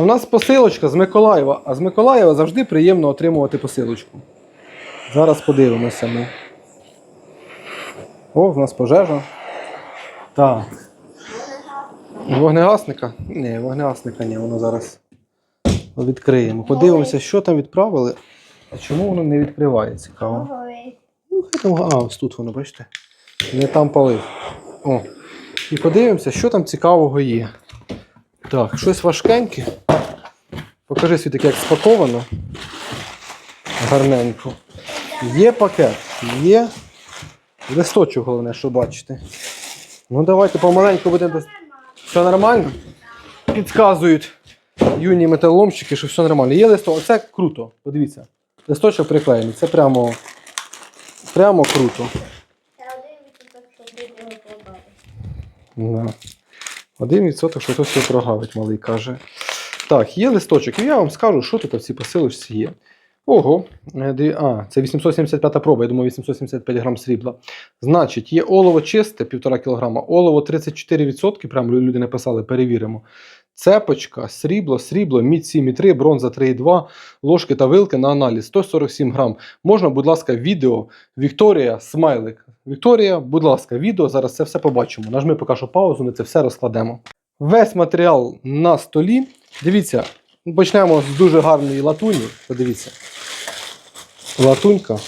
А в нас посилочка з Миколаєва. А з Миколаєва завжди приємно отримувати посилочку. Зараз подивимося ми. О, в нас пожежа. Так. Вогнегасника? Ні, вогнегасника ні, воно зараз відкриємо. Подивимося, що там відправили. А чому воно не відкриває, цікаво. Ну, а, ось тут воно, бачите? Не там палив. О. І подивимося, що там цікавого є. Так, щось важкеньке. Покажи світик, як спаковано. Гарненько. Є пакет, є листочок, головне, що бачите. Ну, давайте помаленьку будемо. Все нормально? Підказують юні металоломщики, що все нормально. Є листок, оце круто. Подивіться. Листочок приклеєний. Це прямо, прямо круто. Один відсоток, що хтось його прогавить, малий каже. Так, є листочок, і я вам скажу, що тут в цій посилочці є. Ого, е, а, це 875 проба, я думаю, 875 грам срібла. Значить, є олово чисте, 1,5 кг, олово 34%, прямо люди написали, перевіримо. Цепочка, срібло, срібло, мідь 7,3, бронза 3,2, ложки та вилки на аналіз 147 грам. Можна, будь ласка, відео Вікторія, смайлик. Вікторія, будь ласка, відео, зараз це все побачимо. Нажми поки що паузу, ми це все розкладемо. Весь матеріал на столі. Дивіться, почнемо з дуже гарної латуні. Подивіться. Латунька.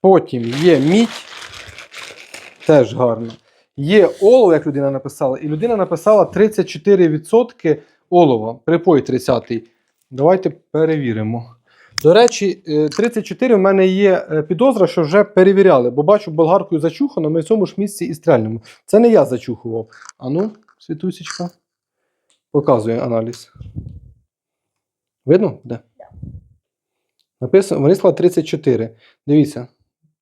Потім є мідь. Теж гарно. Є олово, як людина написала, і людина написала 34% олова. Припой 30. Давайте перевіримо. До речі, е, 34 в мене є е, підозра, що вже перевіряли, бо бачу болгаркою зачухано, ми в цьому ж місці і стрельнемо. Це не я зачухував. Ану, світусічка. Показує аналіз. Видно? Де? Написано, вони сказали 34. Дивіться.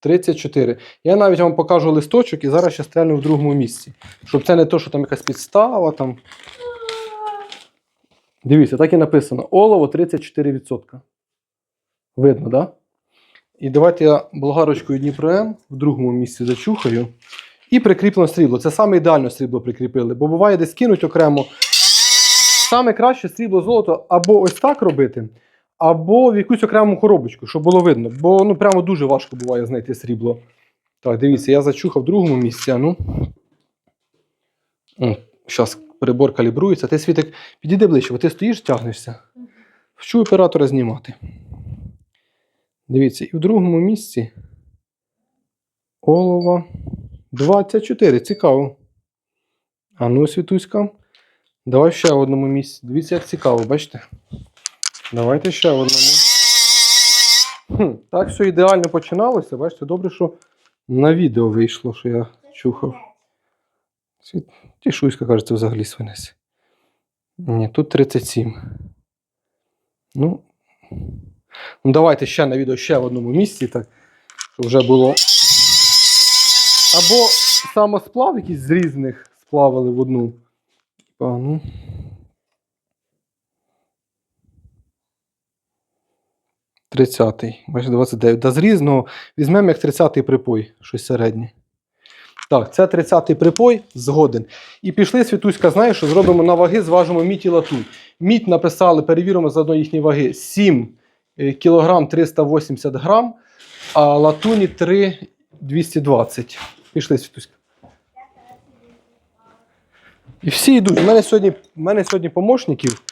34. Я навіть вам покажу листочок і зараз ще стрельну в другому місці. Щоб це не то, що там якась підстава. там. Дивіться, так і написано. Олово 34%. Видно, так? Да? І давайте я болгарочкою Дніпром в другому місці зачухаю. І прикріплено срібло. Це саме ідеально срібло прикріпили. Бо буває десь кинуть окремо. Саме краще срібло золото або ось так робити, або в якусь окрему коробочку, щоб було видно. Бо ну, прямо дуже важко буває знайти срібло. Так, дивіться, я зачухав в другому місці. Ну. Зараз прибор калібрується. Ти світик, підійди ближче, бо ти стоїш, тягнешся. Вчу оператора знімати. Дивіться, і в другому місці олова 24. Цікаво. А ну, світуська. Давай ще в одному місці. Дивіться, як цікаво, бачите? Давайте ще в одному. Хм, так все ідеально починалося. Бачите, добре, що на відео вийшло, що я чухав. Тішуська, кажеться, взагалі свинець. Ні, тут 37. Ну, ну, давайте ще на відео ще в одному місці, так, щоб вже було. Або самосплав якийсь з різних сплавили в одну. А, ну. Тридцятий. Бачите, 29. Да з різного візьмемо як 30-й припой, щось середнє. Так, це 30-й припой, згоден. І пішли світуська, знаєш, що зробимо на ваги, зважимо мідь і латунь. Мідь написали, перевіримо заодно їхні ваги 7 е, кг 380 грам, а латуні 3 220. Пішли світуська. І всі йдуть. У мене сьогодні, у мене сьогодні помощників.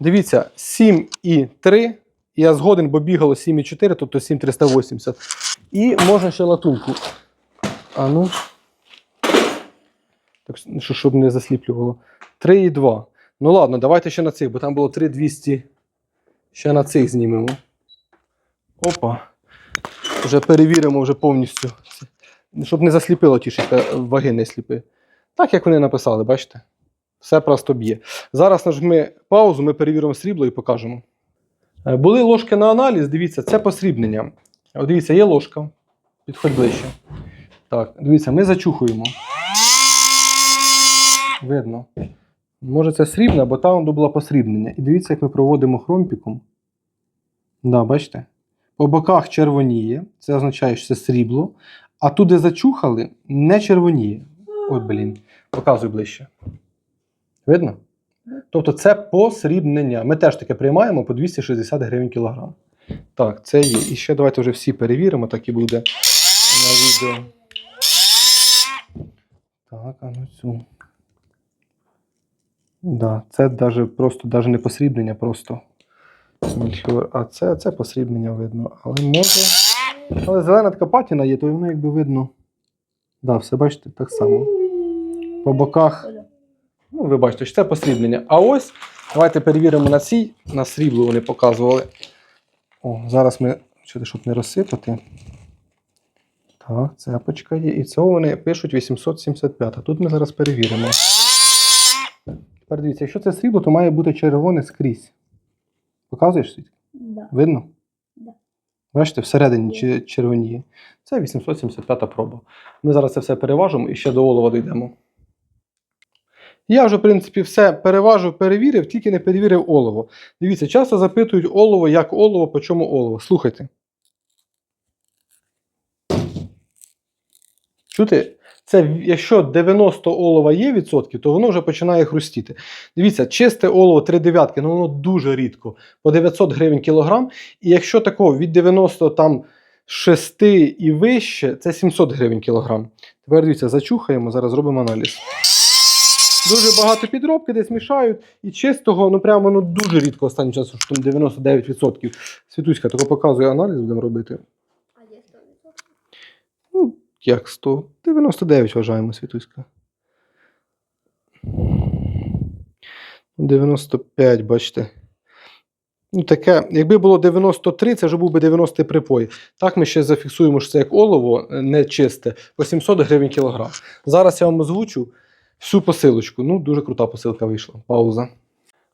Дивіться, 7 і 3. Я згоден, бо бігало 7 і 4, тобто 7 380. І можна ще латунку. А ну. Так, що, щоб не засліплювало. 3 і 2. Ну ладно, давайте ще на цих, бо там було 3 200. Ще на цих знімемо. Опа. Вже перевіримо вже повністю. Щоб не засліпило ті, що ваги не сліпи. Так, як вони написали, бачите? Все просто б'є. Зараз нажми паузу, ми перевіримо срібло і покажемо. Е, Були ложки на аналіз, дивіться, це посрібнення. От дивіться, є ложка. Підходь ближче. Так, дивіться, ми зачухуємо. Видно. Може це срібне, бо там було посрібнення. І дивіться, як ми проводимо хромпіком. Да, бачите? По боках червоніє, це означає, що це срібло. А тут, де зачухали, не червоніє. От, блін. Показуй ближче. Видно? Тобто це посрібнення. Ми теж таке приймаємо по 260 гривень кілограм. Так, це є. І ще давайте вже всі перевіримо, так і буде на відео. Так, а ну цю. Да, це даже, просто даже не посрібнення, просто. А це, це посрібнення видно. Але може. Але зелена така патіна є, то воно якби видно. Да, все бачите, так само. По боках. Ну, ви бачите, що це посріблення. А ось давайте перевіримо на цій, на срібло вони показували. О, зараз ми, що, щоб не розсипати. Так, цепочка є. І цього вони пишуть 875. А тут ми зараз перевіримо. Тепер дивіться, якщо це срібло, то має бути червоне скрізь. Показуєш світ? Да. Видно? Да. Бачите, всередині червоніє. Це 875 проба. Ми зараз це все переважимо і ще до олова дійдемо. Я вже, в принципі, все переважив, перевірив, тільки не перевірив олово. Дивіться, часто запитують олово, як олово, по чому олово. Слухайте. Чути? Це якщо 90 олова є відсотків, то воно вже починає хрустіти. Дивіться, чисте олово 3 дев'ятки, ну воно дуже рідко, по 900 гривень кілограм. І якщо такого від 90 там 6 і вище, це 700 гривень кілограм. Тепер дивіться, зачухаємо, зараз зробимо аналіз. Дуже багато підробки десь мішають, і чистого, ну прямо ну, дуже рідко останнім часом, що там 99%. Світуська, тільки показує аналіз, будемо робити. А є 100%? Ну, як 100? 99 вважаємо, Світуська. 95, бачите. Ну, таке, якби було 93, це вже був би 90 припой. Так ми ще зафіксуємо, що це як олово е, не чисте, по 700 гривень кілограм. Зараз я вам озвучу всю посилочку. Ну, дуже крута посилка вийшла. Пауза.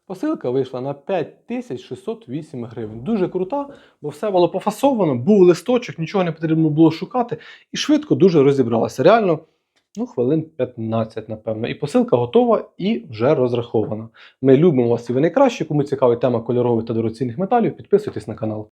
Посилка вийшла на 5608 гривень. Дуже крута, бо все було пофасовано, був листочок, нічого не потрібно було шукати, і швидко дуже розібралася. Реально, ну, хвилин 15, напевно. І посилка готова і вже розрахована. Ми любимо вас і ви найкращі. Кому цікавить тема кольорових та дорогоцінних металів, підписуйтесь на канал.